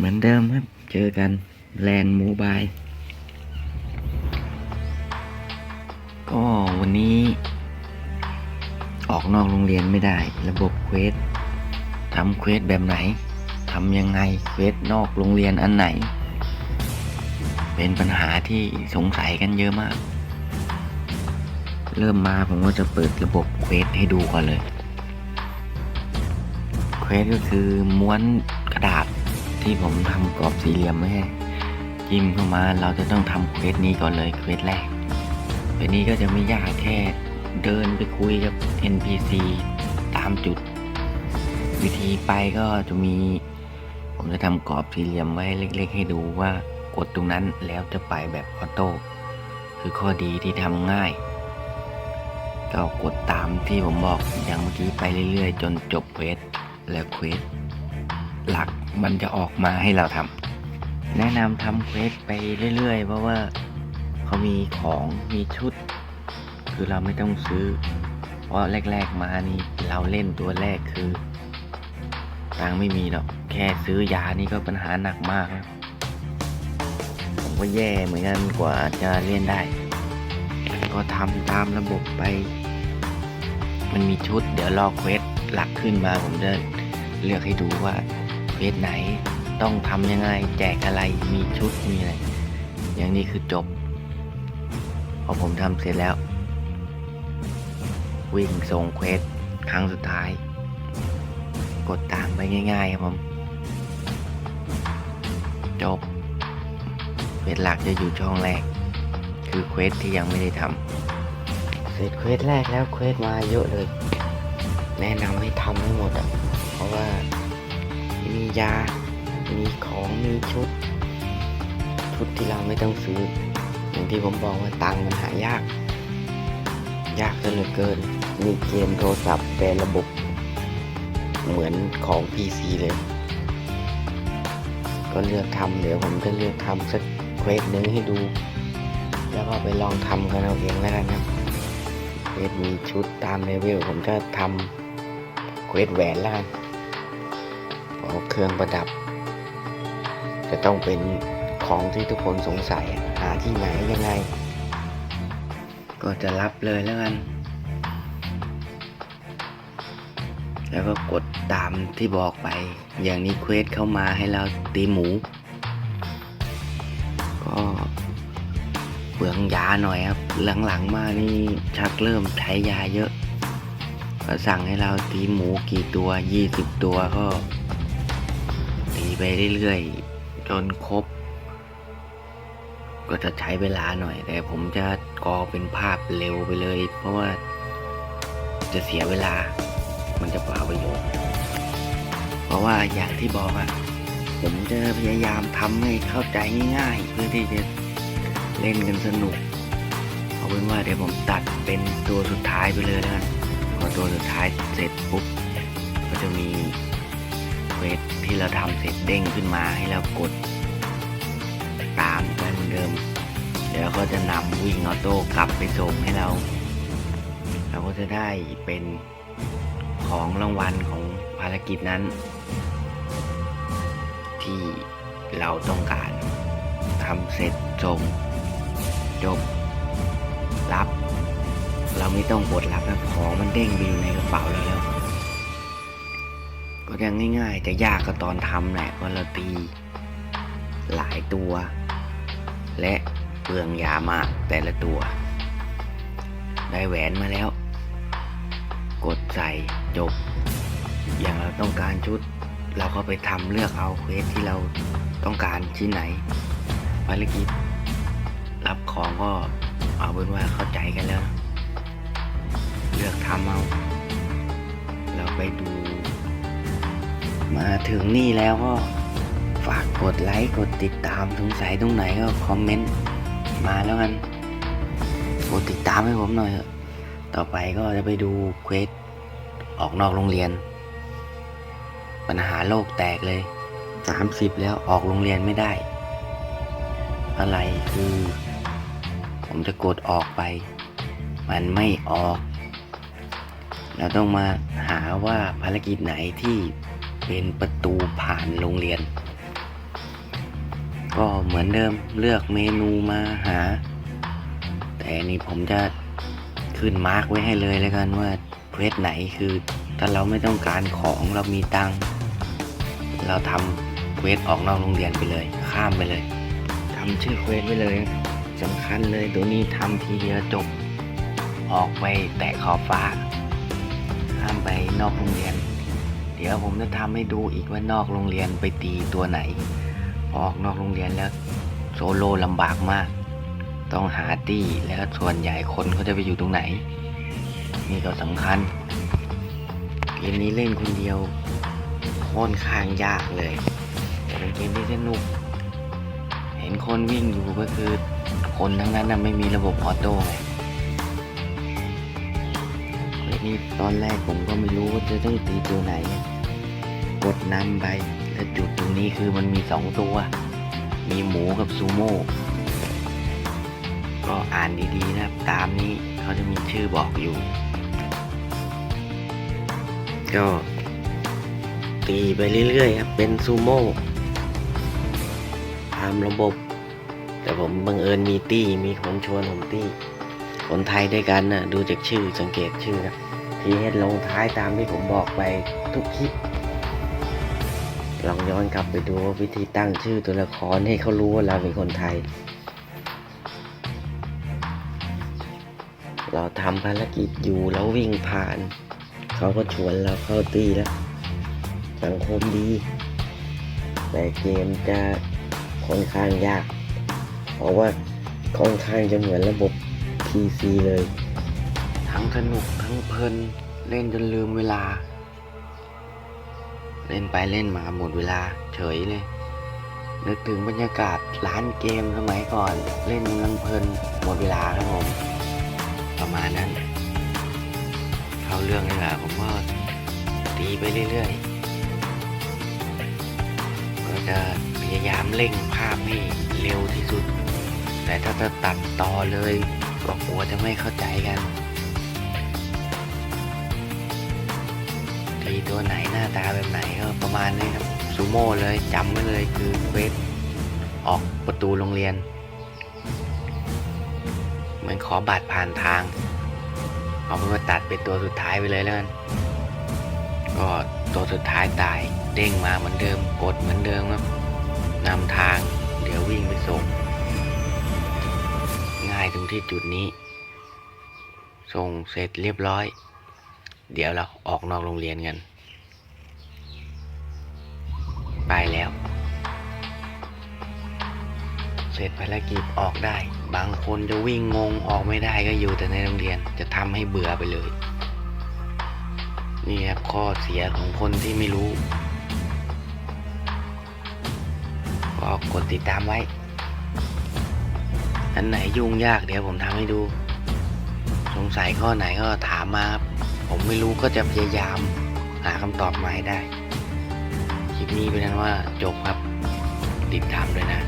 เหมือนเดิมครับ เจอกันแลนด์โมบาย ก็วันนี้ ออกนอกโรงเรียนไม่ได้ ระบบเควสทำเควสแบบไหนทำยังไงเควสนอกโรงเรียนอันไหน เป็นปัญหาที่สงสัยกันเยอะมาก เริ่มมาผมก็จะเปิดระบบเควสให้ดูก่อนเลยเควสก็คือม้วนกระดาษ ที่ผมทำกรอบสี่เหลี่ยมไว้ให้จิ้มเข้ามาเราจะต้องทำเควสนี้ก่อนเลยเควสแรกเควสนี้ก็จะไม่ยากแค่เดินไปคุยกับ NPC ตามจุด วิธีไปก็จะมี ผมจะทำกรอบสี่เหลี่ยมไว้เล็ก ๆ ให้ดูว่ากดตรงนั้นแล้วจะไปแบบออโต้คือข้อดีที่ทำง่าย ก็กดตามที่ผมบอกอย่างเมื่อกี้ไปเรื่อย ๆ จนจบเควสแล้วเควสหลัก มันจะออกมาให้เราทำแนะนำทำเควสไปเรื่อย ๆ เพราะว่าเขามีของมีชุด คือเราไม่ต้องซื้อ เพราะแรก ๆมานี่เราเล่นตัวแรกคือตังไม่มีหรอกแค่ซื้อยานี่ก็ปัญหาหนักมากแล้วผมก็แย่เหมือนกันกว่าจะเล่นได้ ก็ทำตามระบบไป มันมีชุดเดี๋ยวรอเควสหลักขึ้นมาผมจะเลือกให้ดูว่า เควสไหนต้องทำยังไง แจกอะไรมีชุดมีอะไร อย่างนี้คือจบ พอผมทำเสร็จแล้ว วิ่งส่งเควสครั้งสุดท้าย กดตามไปง่าย ๆ ครับผม จบเควสหลักจะอยู่ช่องแรก คือเควสที่ยังไม่ได้ทำเสร็จเควสแรกแล้วเควสมาเยอะเลย แนะนำให้ทำให้หมดอะเพราะว่า มียา มีของ มีชุด ชุดที่เราไม่ต้องซื้อ อย่างที่ผมบอกว่าตังค์มันหายาก ยากจนเหลือเกิน มีเกมโทรศัพท์เป็นระบบ เหมือนของ PC เลย ก็เลือกทำเดี๋ยวผมจะเลือกทำสักเควสหนึ่งให้ดู แล้วก็ไปลองทำกันเอาเองแล้วกันนะเควสมีชุดตามเลเวลผมจะทำเควสแหวนแล้วกัน เพราเครื่องประดับ จะต้องเป็นของที่ทุกคนสงสัยหาที่ไหนยังไง ก็จะรับเลยแล้วกัน แล้วก็กดตามที่บอกไป อย่างนี้เควสเข้ามาให้เราตีหมู ก็เปลืองยาหน่อยครับ หลังๆมานี่ชักเริ่มใช้ยาเยอะก็สั่งให้เราตีหมูกี่ตัว 20 ตัวก็ ไปเรื่อยๆ จนครบ ก็จะใช้เวลาหน่อย แต่ผมจะกอเป็นภาพเร็วไปเลย เพราะว่าจะเสียเวลา มันจะเปล่าประโยชน์ เพราะว่าอย่างที่บอกอะผมจะพยายามทำให้เข้าใจง่ายๆ เพื่อที่จะเล่นกันสนุก เอาเป็นว่าเดี๋ยวผมตัดเป็นตัวสุดท้ายไปเลยแล้วกันพอตัวสุดท้ายเสร็จปุ๊บ ก็จะมี ควสที่เราทำเสร็จเด้งขึ้นมาให้เรากดตามไปเหมือนเดิม เดี๋ยวก็จะนำวิ่งออโต้กลับไปส่งให้เรา เราก็จะได้เป็นของรางวัลของภารกิจนั้น ที่เราต้องการทำเสร็จส่งจบรับ เราไม่ต้องกดรับนะของมันเด้งไปอยู่ในกระเป๋าเราแล้ว ก็ยังง่าย ๆ จะยากก็ตอนทำแหละเพราะเราตี หลายตัว และเปลืองยามากแต่ละตัว ได้แหวนมาแล้ว กดใส่จบ อย่างเราต้องการชุด เราก็ไปทำเลือกเอาเควสที่เราต้องการชิ้นไหนภารกิจรับของก็เอาเป็นว่าเข้าใจกันแล้ว เลือกทำเอา เราไปดู มาถึงนี่แล้วก็ฝากกดไลค์กดติดตามสงสัยตรงไหนก็คอมเมนต์มาแล้วกันกดติดตามให้ผมหน่อย ต่อไปก็จะไปดูเควสออกนอกโรงเรียน ปัญหาโลกแตกเลย 30 แล้วออกโรงเรียนไม่ได้ อะไรคือ ผมจะกดออกไป มันไม่ออก เราต้องมาหาว่าภารกิจไหนที่ เป็นประตูผ่านโรงเรียน ก็เหมือนเดิมเลือกเมนูมาหา แต่นี่ผมจะขึ้นมาร์กไว้ให้เลยแล้วกันว่าเควสไหนคือ ถ้าเราไม่ต้องการของเรามีตังเราทำเควสออกนอกโรงเรียนไปเลย ข้ามไปเลยทำชื่อเควสไว้เลยสำคัญเลยตัวนี้ทำทีเดียวจบออกไปแตะขอบฟ้า ข้ามไปนอกโรงเรียน เดี๋ยวผมจะทำให้ดูอีกว่านอกโรงเรียนไปตีตัวไหน ออกนอกโรงเรียนแล้วโซโล่ลำบากมาก ต้องหาตี้แล้วส่วนใหญ่คนเขาจะไปอยู่ตรงไหน นี่ก็สำคัญเกมนี้เล่นคนเดียวค่อนข้างยากเลย แต่เป็นเกมที่สนุก เห็นคนวิ่งอยู่ก็คือคนทั้งนั้นนะไม่มีระบบออโต้ไง นี้ตอนแรกผมก็ไม่รู้ว่าจะต้องตีตัวไหน กดนำไป และจุดตรงนี้คือมันมีสองตัว มีหมูกับซูโม่ ก็อ่านดีๆนะครับ ตามนี้เขาจะมีชื่อบอกอยู่ ก็ตีไปเรื่อยๆครับ เป็นซูโม่ตามระบบ แต่ผมบังเอิญมีตี้ มีคนชวนผมตี้คนไทยด้วยกันนะดูจากชื่อสังเกตชื่อนะที เฮดลงท้ายตามที่ผมบอกไปทุกคลิป ลองย้อนกลับไปดูวิธีตั้งชื่อตัวละครให้เขารู้ว่าเราเป็นคนไทย เราทำภารกิจอยู่แล้ววิ่งผ่าน เขาก็ชวนเราเข้าตีแล้วสังคมดี แต่เกมจะค่อนข้างยาก เพราะว่าค่อนข้างจะเหมือนระบบ PC เลย ทั้งสนุก ทั้งเพลินเล่นจนลืมเวลา เล่นไปเล่นมาหมดเวลาเฉยเลย นึกถึงบรรยากาศร้านเกมสมัยก่อน เล่นกำลังเพลินหมดเวลาครับผม ประมาณนั้นเข้าเรื่องเลยแหละผมก็ตีไปเรื่อยๆก็จะพยายามเร่งภาพให้เร็วที่สุด แต่ถ้าจะตัดต่อเลยก็กลัวจะไม่เข้าใจกัน ตีตัวไหนหน้าตาแบบไหนก็ประมาณนี้ครับซูโม่เลยจำไว้เลยคือเวทออกประตูโรงเรียน เหมือนขอบัตรผ่านทาง เอาเป็นว่าตัดเป็นตัวสุดท้ายไปเลยแล้วกันก็ตัวสุดท้ายตายเด้งมาเหมือนเดิมกดเหมือนเดิมครับนำทางเดี๋ยววิ่งไปส่ง ง่ายตรงที่จุดนี้ ส่งเสร็จเรียบร้อย เดี๋ยวเราออกนอกโรงเรียนกัน ไปแล้ว เสร็จภารกิจออกได้ บางคนจะวิ่งงงออกไม่ได้ก็อยู่แต่ในโรงเรียนจะทำให้เบื่อไปเลย นี่ครับข้อเสียของคนที่ไม่รู้ ก็กดติดตามไว้ อันไหนยุ่งยากเดี๋ยวผมทำให้ดู สงสัยข้อไหนก็ถามมาครับ ผมไม่รู้ก็จะพยายาม หาคำตอบมาให้ได้ คลิปนี้เป็นนั้นว่าจบครับ ติดตามด้วยนะ